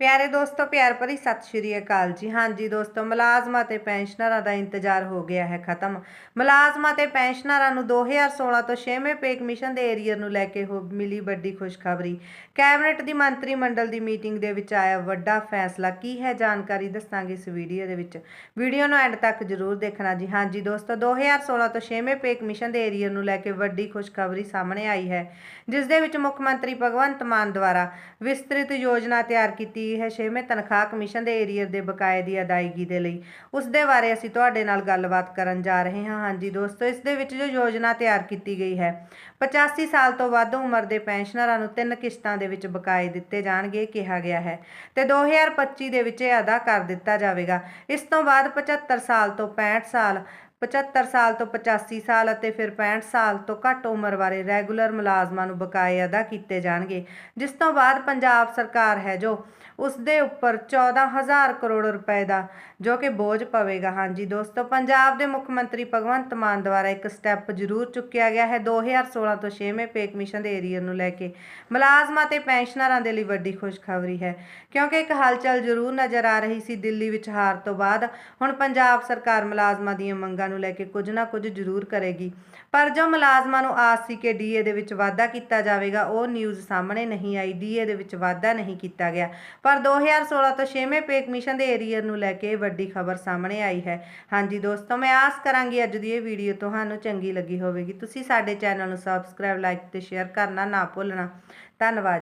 ਪਿਆਰੇ ਦੋਸਤੋ, ਪਿਆਰ ਭਰੀ ਸਤਿ ਸ਼੍ਰੀ ਅਕਾਲ ਜੀ। ਹਾਂਜੀ ਦੋਸਤੋ, ਮੁਲਾਜ਼ਮਾਂ ਤੇ ਪੈਨਸ਼ਨਰਾਂ ਦਾ ਇੰਤਜ਼ਾਰ ਹੋ ਗਿਆ ਹੈ ਖਤਮ। ਮੁਲਾਜ਼ਮਾਂ ਤੇ ਪੈਨਸ਼ਨਰਾਂ ਨੂੰ 2016 ਤੋਂ 6ਵੇਂ ਪੇ ਕਮਿਸ਼ਨ ਦੇ ਏਰੀਅਰ ਨੂੰ ਲੈ ਕੇ ਹੋ ਮਿਲੀ ਵੱਡੀ ਖੁਸ਼ਖਬਰੀ। ਕੈਬਨਿਟ ਦੀ ਮੰਤਰੀ ਮੰਡਲ ਦੀ ਮੀਟਿੰਗ ਦੇ ਵਿੱਚ ਆਇਆ ਵੱਡਾ ਫੈਸਲਾ। ਕੀ ਹੈ ਜਾਣਕਾਰੀ ਦੱਸਾਂਗੇ ਇਸ ਵੀਡੀਓ ਦੇ ਵਿੱਚ। ਵੀਡੀਓ ਨੂੰ ਐਂਡ ਤੱਕ ਜ਼ਰੂਰ ਦੇਖਣਾ ਜੀ। ਹਾਂਜੀ ਦੋਸਤੋ 2016 ਤੋਂ 6ਵੇਂ ਪੇ ਕਮਿਸ਼ਨ ਦੇ ਏਰੀਅਰ ਨੂੰ ਲੈ ਕੇ ਵੱਡੀ ਖੁਸ਼ਖਬਰੀ ਸਾਹਮਣੇ ਆਈ ਹੈ, ਜਿਸ ਦੇ ਵਿੱਚ ਮੁੱਖ ਮੰਤਰੀ ਭਗਵੰਤ ਮਾਨ ਦੁਆਰਾ ਵਿਸਤ੍ਰਿਤ ਯੋਜਨਾ ਤਿਆਰ ਕੀਤੀ ਗਈ ਹੈ 6ਵੇਂ ਤਨਖਾਹ ਕਮਿਸ਼ਨ ਦੇ ਏਰੀਅਰ ਦੇ ਬਕਾਏ ਦੀ ਅਦਾਇਗੀ ਦੇ ਲਈ। ਉਸ ਦੇ ਬਾਰੇ ਅਸੀਂ ਤੁਹਾਡੇ ਨਾਲ ਗੱਲਬਾਤ ਕਰਨ ਜਾ ਰਹੇ ਹਾਂ। ਹਾਂਜੀ ਦੋਸਤੋ, ਇਸ ਦੇ ਵਿੱਚ ਜੋ ਯੋਜਨਾ ਤਿਆਰ ਕੀਤੀ ਗਈ ਹੈ 85 ਸਾਲ ਤੋਂ ਵੱਧ ਉਮਰ ਦੇ ਪੈਨਸ਼ਨਰਾਂ ਨੂੰ ਤਿੰਨ ਕਿਸ਼ਤਾਂ ਦੇ ਵਿੱਚ ਬਕਾਏ ਦਿੱਤੇ ਜਾਣਗੇ ਕਿਹਾ ਗਿਆ ਹੈ ਤੇ 2025 ਦੇ ਵਿੱਚ ਇਹ ਅਦਾ ਕਰ ਦਿੱਤਾ ਜਾਵੇਗਾ। ਇਸ ਤੋਂ ਬਾਅਦ 75 ਸਾਲ ਤੋਂ 65 ਸਾਲ 75 ਸਾਲ ਤੋਂ 85 ਸਾਲ ਅਤੇ ਫਿਰ 65 ਸਾਲ ਤੋਂ ਘੱਟ ਉਮਰ ਵਾਲੇ ਰੈਗੂਲਰ ਮੁਲਾਜ਼ਮਾਂ ਨੂੰ ਬਕਾਏ ਅਦਾ ਕੀਤੇ ਜਾਣਗੇ। ਜਿਸ ਤੋਂ ਬਾਅਦ ਪੰਜਾਬ ਸਰਕਾਰ ਹੈ ਜੋ ਉਸ ਦੇ ਉੱਪਰ 14000 ਕਰੋੜ ਰੁਪਏ ਦਾ ਜੋ ਕਿ ਬੋਝ ਪਵੇਗਾ। ਹਾਂਜੀ ਦੋਸਤੋ, ਪੰਜਾਬ ਦੇ ਮੁੱਖ ਮੰਤਰੀ ਭਗਵੰਤ ਮਾਨ ਦੁਆਰਾ ਇੱਕ ਸਟੈਪ ਜ਼ਰੂਰ ਚੁੱਕਿਆ ਗਿਆ ਹੈ। 2016 ਤੋਂ 6ਵੇਂ ਪੇ ਕਮਿਸ਼ਨ ਦੇ ਏਰੀਅਰ ਨੂੰ ਲੈ ਕੇ ਮੁਲਾਜ਼ਮਾਂ ਤੇ ਪੈਨਸ਼ਨਰਾਂ ਦੇ ਲਈ ਵੱਡੀ ਖੁਸ਼ਖਬਰੀ ਹੈ। ਕਿਉਂਕਿ ਇੱਕ ਹਲਚਲ ਜ਼ਰੂਰ ਨਜ਼ਰ ਆ ਰਹੀ ਸੀ। ਦਿੱਲੀ ਵਿੱਚ ਹਾਰ ਤੋਂ ਬਾਅਦ ਹੁਣ ਪੰਜਾਬ ਸਰਕਾਰ ਮੁਲਾਜ਼ਮਾਂ ਦੀਆਂ ਮੰਗਾਂ ਮੰਗਾਂ ਨੂੰ ਲੈ ਕੇ ਕੁਝ ਨਾ ਕੁਝ ਜ਼ਰੂਰ ਕਰੇਗੀ। ਪਰ ਜੋ ਮੁਲਾਜ਼ਮਾਂ ਨੂੰ ਆਸ ਸੀ ਕਿ ਡੀਏ ਦੇ ਵਿੱਚ ਵਾਧਾ ਕੀਤਾ ਜਾਵੇਗਾ, ਉਹ ਨਿਊਜ਼ ਸਾਹਮਣੇ ਨਹੀਂ ਆਈ। ਡੀਏ ਦੇ ਵਿੱਚ ਵਾਧਾ ਨਹੀਂ ਕੀਤਾ ਗਿਆ। ਪਰ 2016 ਤੋਂ 6ਵੇਂ ਪੇ ਕਮਿਸ਼ਨ ਦੇ ਏਰੀਅਰ ਨੂੰ ਲੈ ਕੇ ਵੱਡੀ ਖਬਰ ਸਾਹਮਣੇ ਆਈ ਹੈ। ਹਾਂਜੀ ਦੋਸਤੋ, ਮੈਂ ਆਸ ਕਰਾਂਗੀ ਅੱਜ ਦੀ ਇਹ ਵੀਡੀਓ ਤੁਹਾਨੂੰ ਚੰਗੀ ਲੱਗੀ ਹੋਵੇਗੀ। ਤੁਸੀਂ ਸਾਡੇ ਚੈਨਲ ਨੂੰ ਸਬਸਕ੍ਰਾਈਬ ਲਾਈਕ ਤੇ ਸ਼ੇਅਰ ਕਰਨਾ ਨਾ ਭੁੱਲਣਾ। ਧੰਨਵਾਦ।